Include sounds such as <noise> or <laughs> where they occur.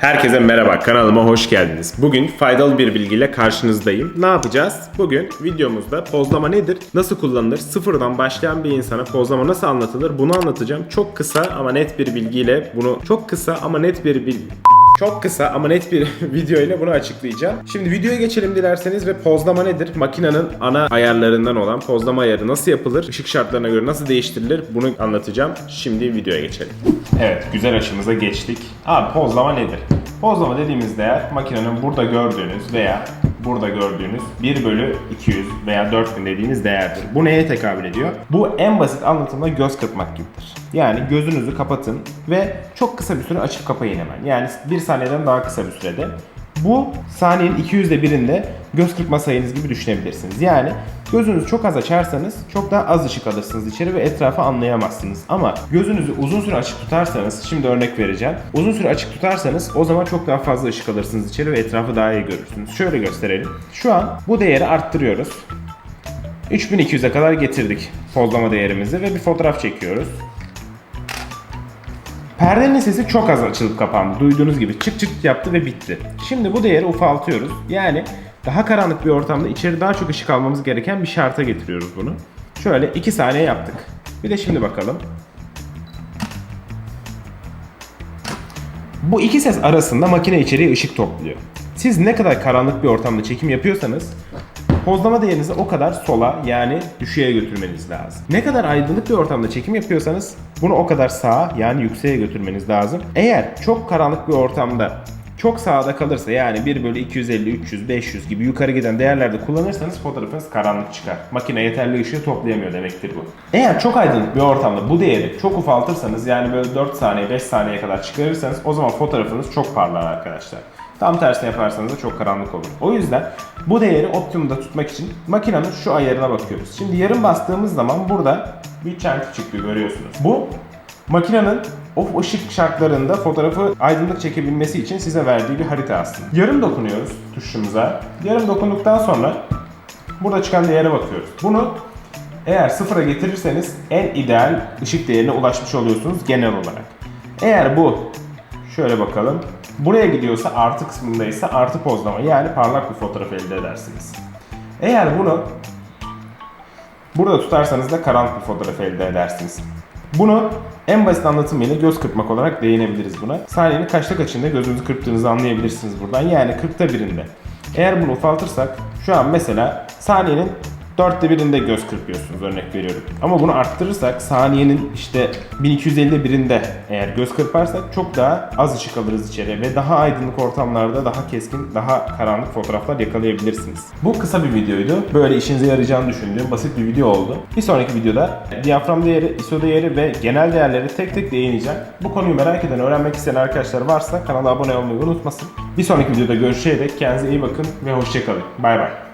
Herkese merhaba, kanalıma hoş geldiniz. Bugün faydalı bir bilgiyle karşınızdayım. Ne yapacağız? Bugün videomuzda pozlama nedir, nasıl kullanılır, sıfırdan başlayan bir insana pozlama nasıl anlatılır bunu anlatacağım. Çok kısa ama net bir bilgiyle bunu, çok kısa ama net bir bilgi... Çok kısa ama net bir <laughs> video ile bunu açıklayacağım. Şimdi videoya geçelim dilerseniz ve pozlama nedir? Makinenin ana ayarlarından olan pozlama ayarı nasıl yapılır? Işık şartlarına göre nasıl değiştirilir? Bunu anlatacağım. Şimdi videoya geçelim. Evet, güzel açımıza geçtik. Abi pozlama nedir? Pozlama dediğimiz değer makinenin burada gördüğünüz veya burada gördüğünüz 1 bölü 200 veya 4000 dediğimiz değerdir. Bu neye tekabül ediyor? Bu en basit anlatımda göz kırpmak gibidir. Yani gözünüzü kapatın ve çok kısa bir süre açıp kapayın hemen. Yani 1 saniyeden daha kısa bir sürede. Bu saniyenin 200'de birinde göz kırpma sayınız gibi düşünebilirsiniz. Yani gözünüzü çok az açarsanız çok daha az ışık alırsınız içeri ve etrafı anlayamazsınız. Ama gözünüzü uzun süre açık tutarsanız, şimdi örnek vereceğim. Uzun süre açık tutarsanız o zaman çok daha fazla ışık alırsınız içeri ve etrafı daha iyi görürsünüz. Şöyle gösterelim. Şu an bu değeri arttırıyoruz. 3200'e kadar getirdik pozlama değerimizi ve bir fotoğraf çekiyoruz. Perdenin sesi çok az açılıp kapandı. Duyduğunuz gibi çık çık yaptı ve bitti. Şimdi bu değeri ufaltıyoruz. Yani daha karanlık bir ortamda içeri daha çok ışık almamız gereken bir şarta getiriyoruz bunu. Şöyle 2 saniye yaptık. Bir de şimdi bakalım. Bu iki ses arasında makine içeriye ışık topluyor. Siz ne kadar karanlık bir ortamda çekim yapıyorsanız pozlama değerinizi o kadar sola yani düşüğe götürmeniz lazım. Ne kadar aydınlık bir ortamda çekim yapıyorsanız bunu o kadar sağa yani yükseğe götürmeniz lazım. Eğer çok karanlık bir ortamda çok sağda kalırsa yani 1 bölü 250, 300, 500 gibi yukarı giden değerlerde kullanırsanız fotoğrafınız karanlık çıkar. Makine yeterli ışığı toplayamıyor demektir bu. Eğer çok aydınlık bir ortamda bu değeri çok ufaltırsanız yani böyle 4 saniye 5 saniyeye kadar çıkarırsanız o zaman fotoğrafınız çok parlar arkadaşlar. Tam tersini yaparsanız da çok karanlık olur. O yüzden bu değeri optimumda tutmak için makinenin şu ayarına bakıyoruz. Şimdi yarım bastığımız zaman burada bir çenti çıkıyor görüyorsunuz. Bu makinenin o ışık şartlarında fotoğrafı aydınlık çekebilmesi için size verdiği bir harita aslında. Yarım dokunuyoruz tuşumuza. Yarım dokunduktan sonra burada çıkan değere bakıyoruz. Bunu eğer sıfıra getirirseniz en ideal ışık değerine ulaşmış oluyorsunuz genel olarak. Eğer bu şöyle bakalım. Buraya gidiyorsa artı kısmındaysa artı pozlama yani parlak bir fotoğraf elde edersiniz. Eğer bunu burada tutarsanız da karanlık bir fotoğraf elde edersiniz. Bunu en basit anlatımıyla göz kırpmak olarak değinebiliriz buna. Saniyenin kaçta kaçında gözünüzü kırptığınızı anlayabilirsiniz buradan. Yani 40'ta birinde. Eğer bunu ufaltırsak şu an mesela saniyenin dörtte birinde göz kırpıyorsunuz örnek veriyorum. Ama bunu arttırırsak saniyenin işte 1250 birinde eğer göz kırparsak çok daha az ışık alırız içeri ve daha aydınlık ortamlarda daha keskin, daha karanlık fotoğraflar yakalayabilirsiniz. Bu kısa bir videoydu. Böyle işinize yarayacağını düşündüğüm basit bir video oldu. Bir sonraki videoda diyafram değeri, ISO değeri ve genel değerleri tek tek değineceğim. Bu konuyu merak eden, öğrenmek isteyen arkadaşlar varsa kanala abone olmayı unutmasın. Bir sonraki videoda görüşerek kendinize iyi bakın ve hoşçakalın. Bay bay.